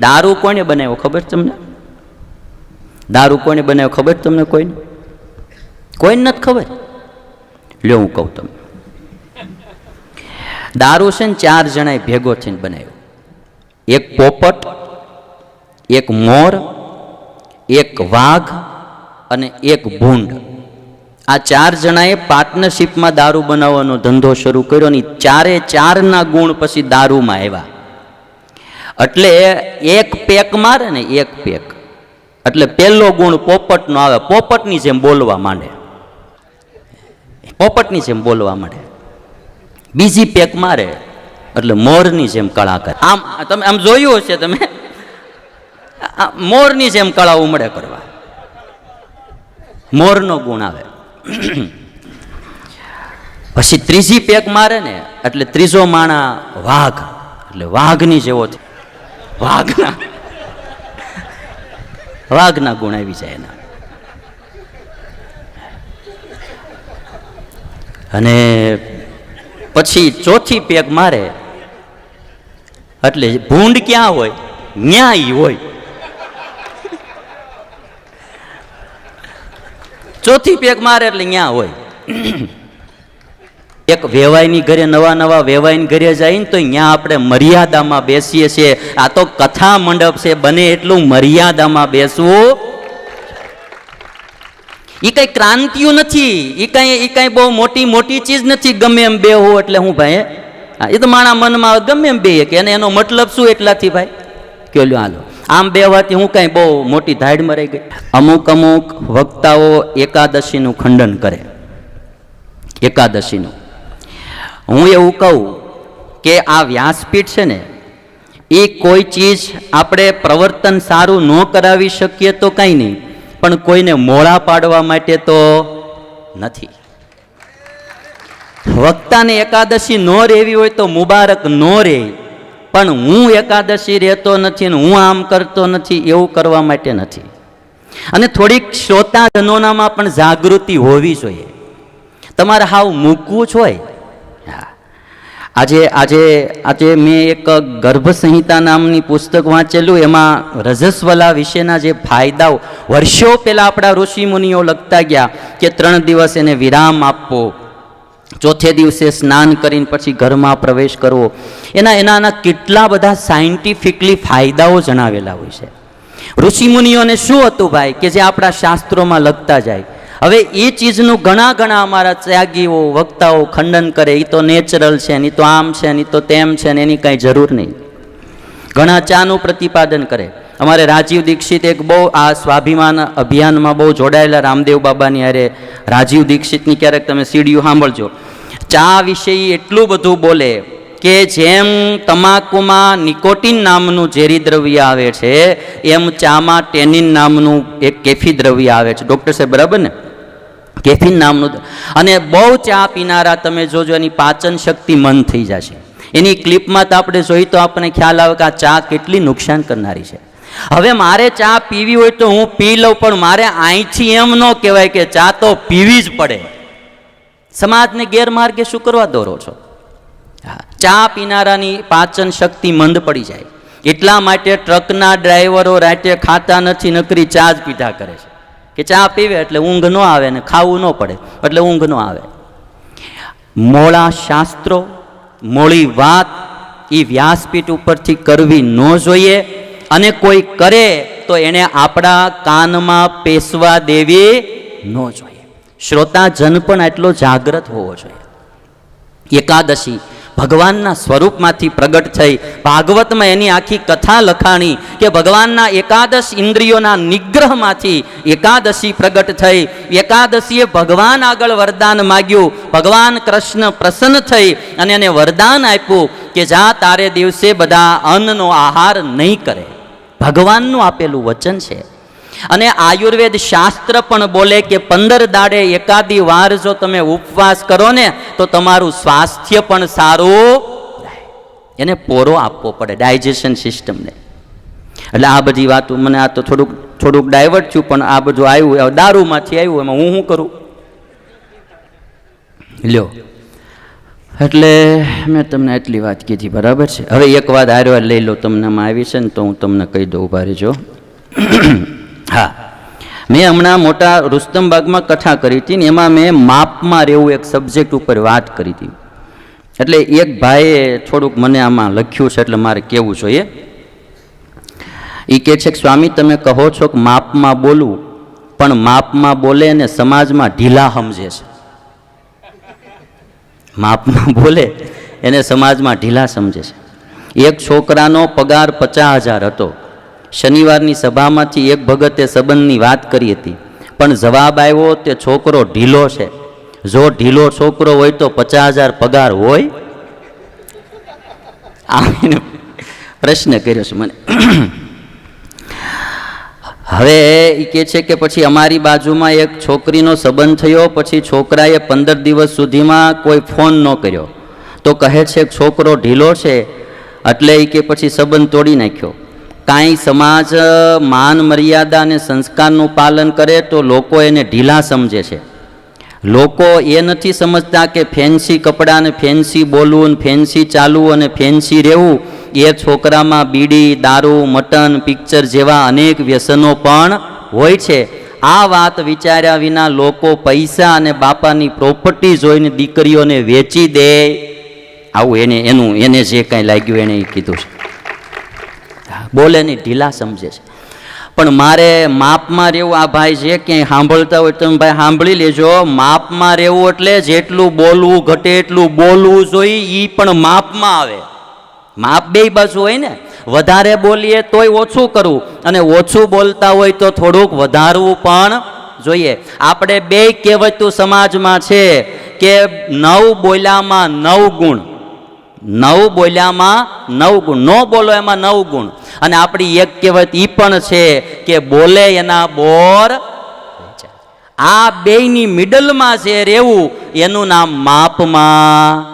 દારૂ કોને બનાવ્યો ખબર તમને? દારૂ કોને બનાવ્યો ખબર તમને કોઈને? કોઈને નથી ખબર? લ્યો હું કહું તમને. દારૂ છે ને ચાર જણાએ ભેગો થઈને બનાવ્યો. એક પોપટ, એક મોર, એક વાઘ અને એક ભૂંડ. આ ચાર જણાએ પાર્ટનરશિપમાં દારૂ બનાવવાનો ધંધો શરૂ કર્યો ને ચારે ચારના ગુણ પછી દારૂમાં આવ્યા. એટલે એક પેક મારે ને એક પેક. એટલે પહેલો ગુણ પોપટનો આવે, પોપટની જેમ બોલવા માંડે. પોપટની જેમ બોલવા માંડે. બીજી પેક મારે, એટલે મોરની જેમ કળા કરે આમ, તમે આમ જોયું હશે તમે? મોરની જેમ કળા ઉમડે કરવા. મોરનો ગુણ આવે. પછી ત્રીજી પેક મારે ને, એટલે ત્રીજો માણા વાઘ. એટલે વાઘની જેવો. વાઘના. વાઘના ગુણ આવી જાય એના. અને પછી ચોથી પેક મારે, એટલે ભૂંડ ક્યાં હોય? ન્યાય હોય. ચોથી પેક મારે એટલે ન્યા હોય. એક વેવાઈની ઘરે, નવા નવા વેવાઈની ઘરે જાય ને તો અહીંયા આપણે મર્યાદામાં બેસીએ છીએ. આ તો કથા મંડપ છે, બને એટલું મર્યાદામાં બેસવું. એ કઈ ક્રાંતિઓ નથી. એ કઈ એ કઈ બહુ મોટી મોટી ચીજ નથી. ગમે એમ બે હો એટલે હું ભાઈ, હા એ તો મારા મનમાં ગમે એમ બે કે એનો મતલબ શું એટલાથી ભાઈ? કે હાલો. આમ બે હોવાથી હું કઈ બહુ મોટી ધાડમાં રહી ગઈ. અમુક અમુક વક્તાઓ એકાદશીનું ખંડન કરે. એકાદશીનું. હું એવું કહું કે આ વ્યાસપીઠ છે ને, એ કોઈ ચીજ આપણે પ્રવર્તન સારું ન કરાવી શકીએ તો કંઈ નહીં, પણ કોઈને મોળા પાડવા માટે તો નથી. વક્તાને એકાદશી ન રહેવી હોય તો મુબારક ન રહે, પણ હું એકાદશી રહેતો નથી ને હું આમ કરતો નથી, એવું કરવા માટે નથી. અને થોડીક શ્રોતાજનોનામાં પણ જાગૃતિ હોવી જોઈએ. તમારે હાવ મૂકવું જ હોય. આજે આજે આજે મેં એક ગર્ભ સંહિતા નામની પુસ્તક વાંચેલું. એમાં રજસ્વલા વિશેના જે ફાયદાઓ, વર્ષો પહેલાં આપણા ઋષિમુનિઓ લખતા ગયા કે ત્રણ દિવસ એને વિરામ આપવો. ચોથે દિવસે સ્નાન કરીને પછી ઘરમાં પ્રવેશ કરવો. એના એના કેટલા બધા સાયન્ટિફિકલી ફાયદાઓ જણાવેલા હોય છે. ઋષિમુનિઓને શું હતું ભાઈ, કે જે આપણા શાસ્ત્રોમાં લખતા જાય. હવે એ ચીજનું ઘણા ઘણા અમારા ત્યાગીઓ, વક્તાઓ ખંડન કરે. એ તો નેચરલ છે ને તો આમ છે ને તો તેમ છે ને, એની કાંઈ જરૂર નહીં. ઘણા ચાનું પ્રતિપાદન કરે. અમારે રાજીવ દીક્ષિત એક બહુ, આ સ્વાભિમાન અભિયાનમાં બહુ જોડાયેલા રામદેવ બાબાની અરે રાજીવ દીક્ષિતની ક્યારેક તમે સીડીઓ સાંભળજો. ચા વિશે એટલું બધું બોલે કે જેમ તમાકુમાં નિકોટિન નામનું ઝેરી દ્રવ્ય આવે છે, એમ ચામાં ટેનિન નામનું એક કેફી દ્રવ્ય આવે છે. ડૉક્ટર સાહેબ, બરાબર ને? કેફીન નામનું અને બહુ ચા પીનારા તમે જોજો, એની પાચન શક્તિ મંદ થઈ જશે. એની ક્લિપમાં તો આપણે જોઈ તો આપણને ખ્યાલ આવે કે આ ચા કેટલી નુકસાન કરનારી છે. હવે મારે ચા પીવી હોય તો હું પી લઉં, પણ મારે અહીંથી એમ ન કહેવાય કે ચા તો પીવી જ પડે. સમાજને ગેરમાર્ગે શું કરવા દોરો છો? ચા પીનારાની પાચન શક્તિ મંદ પડી જાય. એટલા માટે ટ્રકના ડ્રાઈવરો રાતે ખાતા નથી, નકરી ચા જ પીધા કરે છે. કે ચા પીવે એટલે ઊંઘ ન આવે ને ખાવું ન પડે, એટલે ઊંઘ ન આવે. મોળા શાસ્ત્રો, મોળી વાત એ વ્યાસપીઠ ઉપરથી કરવી ન જોઈએ અને કોઈ કરે તો એને આપણા કાનમાં પેસવા દેવી ન જોઈએ. શ્રોતાજન પણ એટલો જાગ્રત હોવો જોઈએ. એકાદશી ભગવાનના સ્વરૂપમાંથી પ્રગટ થઈ. ભાગવતમાં એની આખી કથા લખાણી કે ભગવાનના એકાદશ ઇન્દ્રિયોના નિગ્રહમાંથી એકાદશી પ્રગટ થઈ. એકાદશીએ ભગવાન આગળ વરદાન માગ્યું. ભગવાન કૃષ્ણ પ્રસન્ન થઈ અને એને વરદાન આપ્યું કે જા તારે દિવસે બધા અન્નનો આહાર નહીં કરે. ભગવાનનું આપેલું વચન છે અને આયુર્વેદ શાસ્ત્ર પણ બોલે કે પંદર દાડે એકાદી વાર જો તમે ઉપવાસ કરો ને, તો તમારું સ્વાસ્થ્ય પણ સારું એને પોરો આપવો પડે ડાયજેશન સિસ્ટમને એટલે આ બધી વાતો મને આ તો થોડુંક થોડુંક ડાયવર્ટ થયું, પણ આ બધું આવ્યું દારૂમાંથી આવ્યું, એમાં હું શું કરું? લ્યો. એટલે મેં તમને એટલી વાત કીધી, બરાબર છે? હવે એક વાત હારવાર લઈ લો, તમને આવી છે ને, તો હું તમને કહી દઉં, ઊભા રહેજો. હા. મેં હમણાં મોટા રુસ્તમબાગમાં કથા કરી હતી ને એમાં મેં માપમાં રહેવું એક સબ્જેક્ટ ઉપર વાત કરી હતી. એટલે એક ભાઈએ થોડુંક મને આમાં લખ્યું છે એટલે મારે કહેવું જોઈએ. એ કહે છે કે, સ્વામી, તમે કહો છો કે માપમાં બોલવું, પણ માપમાં બોલે અને સમાજમાં ઢીલા સમજે છે. માપમાં બોલે એને સમાજમાં ઢીલા સમજે છે. એક છોકરાનો પગાર પચાસ હજાર હતો. શનિવારની સભામાંથી એક ભગતે સંબંધની વાત કરી હતી. પણ જવાબ આવ્યો તે છોકરો ઢીલો છે. જો ઢીલો છોકરો હોય તો પચાસ હજાર પગાર હોય? આવીને પ્રશ્ન કર્યો છે મને. હવે એ કહે છે કે પછી અમારી બાજુમાં એક છોકરીનો સંબંધ થયો, પછી છોકરાએ પંદર દિવસ સુધીમાં કોઈ ફોન ન કર્યો. તો કહે છે છોકરો ઢીલો છે, એટલે એ કે પછી સંબંધ તોડી નાખ્યો. કાંઈ સમાજ માન મર્યાદા અને સંસ્કારનું પાલન કરે તો લોકો એને ઢીલા સમજે છે. લોકો એ નથી સમજતા કે ફેન્સી કપડાં ને ફેન્સી બોલવું ને ફેન્સી ચાલવું અને ફેન્સી રહેવું એ છોકરામાં બીડી, દારૂ, મટન, પિક્ચર જેવા અનેક વ્યસનો પણ હોય છે. આ વાત વિચાર્યા વિના લોકો પૈસા અને બાપાની પ્રોપર્ટી જોઈને દીકરીઓને વેચી દે. આવું એને, એનું, એને જે કાંઈ લાગ્યું એણે કીધું છે. બોલે નહીં, ઢીલા સમજે છે. પણ મારે માપમાં રહેવું, આ ભાઈ જે ક્યાંય સાંભળતા હોય તમે ભાઈ સાંભળી લેજો. માપમાં રહેવું એટલે જેટલું બોલવું ઘટે એટલું બોલવું જોઈએ એ પણ માપમાં આવે. માપ બે બાજુ હોય ને, વધારે બોલીએ તોય ઓછું કરવું અને ઓછું બોલતા હોય તો થોડુંક વધારવું પણ જોઈએ. આપણે બે કહેવતું સમાજમાં છે કે નવ બોલ્યામાં નવ ગુણ. નવ બોલ્યામાં નવ ગુણ. ન બોલો એમાં નવ ગુણ. અને આપણી એક કહેવત એ પણ છે કે બોલે એના બોર આ બેયની મિડલમાં જે રહેવું. એનું નામ માપમાં.